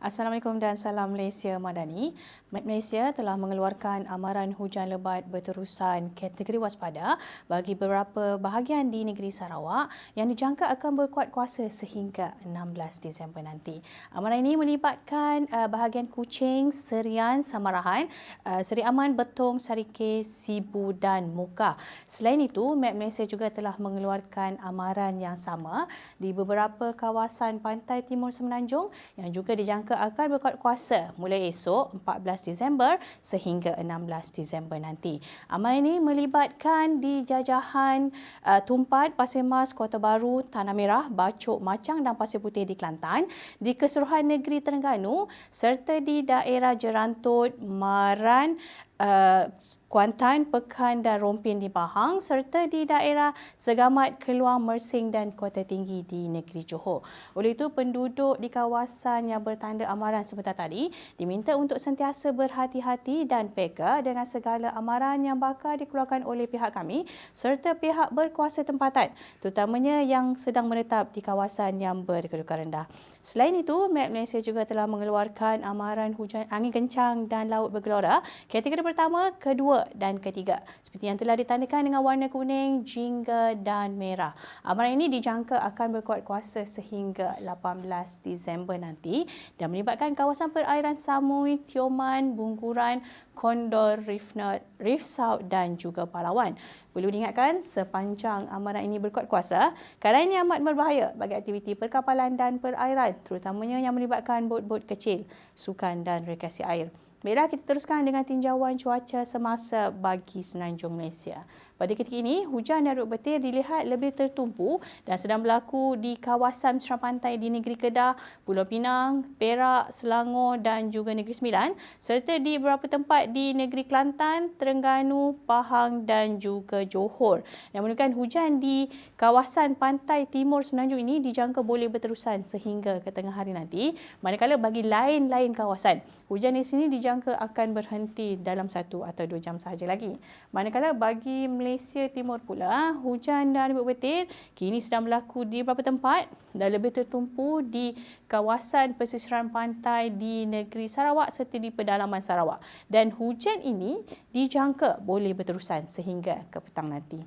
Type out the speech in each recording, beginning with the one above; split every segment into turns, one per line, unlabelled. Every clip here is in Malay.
Assalamualaikum dan salam Malaysia Madani. Malaysia telah mengeluarkan amaran hujan lebat berterusan kategori waspada bagi beberapa bahagian di negeri Sarawak yang dijangka akan berkuat kuasa sehingga 16 Disember nanti. Amaran ini melibatkan uh, bahagian Kuching, Serian, Samarahan, uh, Seri Aman, Betong, Sarike, Sibu dan Muka. Selain itu, Met Malaysia juga telah mengeluarkan amaran yang sama di beberapa kawasan pantai timur Semenanjung yang juga dijangka dijangka akan berkuat kuasa mulai esok 14 Disember sehingga 16 Disember nanti. Amal ini melibatkan di jajahan uh, Tumpat, Pasir Mas, Kota Baru, Tanah Merah, Bacok, Macang dan Pasir Putih di Kelantan, di keseluruhan negeri Terengganu serta di daerah Jerantut, Maran, uh, Kuantan, Pekan dan Rompin di Pahang serta di daerah Segamat, Keluang, Mersing dan Kota Tinggi di negeri Johor. Oleh itu, penduduk di kawasan yang bertanda amaran sebentar tadi diminta untuk sentiasa berhati-hati dan peka dengan segala amaran yang bakal dikeluarkan oleh pihak kami serta pihak berkuasa tempatan terutamanya yang sedang menetap di kawasan yang berkedudukan rendah. Selain itu, Met Malaysia juga telah mengeluarkan amaran hujan angin kencang dan laut bergelora kategori pertama, kedua dan ketiga. Seperti yang telah ditandakan dengan warna kuning, jingga dan merah. Amaran ini dijangka akan berkuat kuasa sehingga 18 Disember nanti dan melibatkan kawasan perairan Samui, Tioman, Bungkuran, Kondor, Reef South dan juga Palawan. Perlu diingatkan sepanjang amaran ini berkuat kuasa, keadaan ini amat berbahaya bagi aktiviti perkapalan dan perairan terutamanya yang melibatkan bot-bot kecil, sukan dan rekreasi air. Baiklah, kita teruskan dengan tinjauan cuaca semasa bagi Senanjung Malaysia. Pada ketika ini, hujan dan rut betir dilihat lebih tertumpu dan sedang berlaku di kawasan mesra pantai di negeri Kedah, Pulau Pinang, Perak, Selangor dan juga Negeri Sembilan serta di beberapa tempat di negeri Kelantan, Terengganu, Pahang dan juga Johor. Dan menunjukkan hujan di kawasan pantai timur Semenanjung ini dijangka boleh berterusan sehingga ke tengah hari nanti. Manakala bagi lain-lain kawasan, hujan di sini dijangka akan berhenti dalam satu atau dua jam sahaja lagi. Manakala bagi Malaysia Timur pula, hujan dan ribut betir kini sedang berlaku di beberapa tempat dan lebih tertumpu di kawasan pesisiran pantai di negeri Sarawak serta di pedalaman Sarawak. Dan hujan ini dijangka boleh berterusan sehingga ke petang nanti.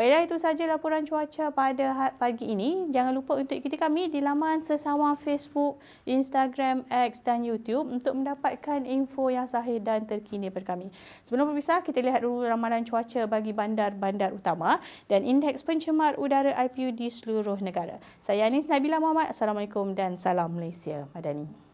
Baiklah itu sahaja laporan cuaca pada ha- pagi ini. Jangan lupa untuk ikuti kami di laman sesawang Facebook, Instagram, X dan YouTube untuk mendapatkan info yang sahih dan terkini daripada kami. Sebelum berpisah, kita lihat dulu ramalan cuaca bagi bandar-bandar utama dan indeks pencemar udara IPU di seluruh negara. Saya Anis Nabila Muhammad. Assalamualaikum dan salam Malaysia. Madani.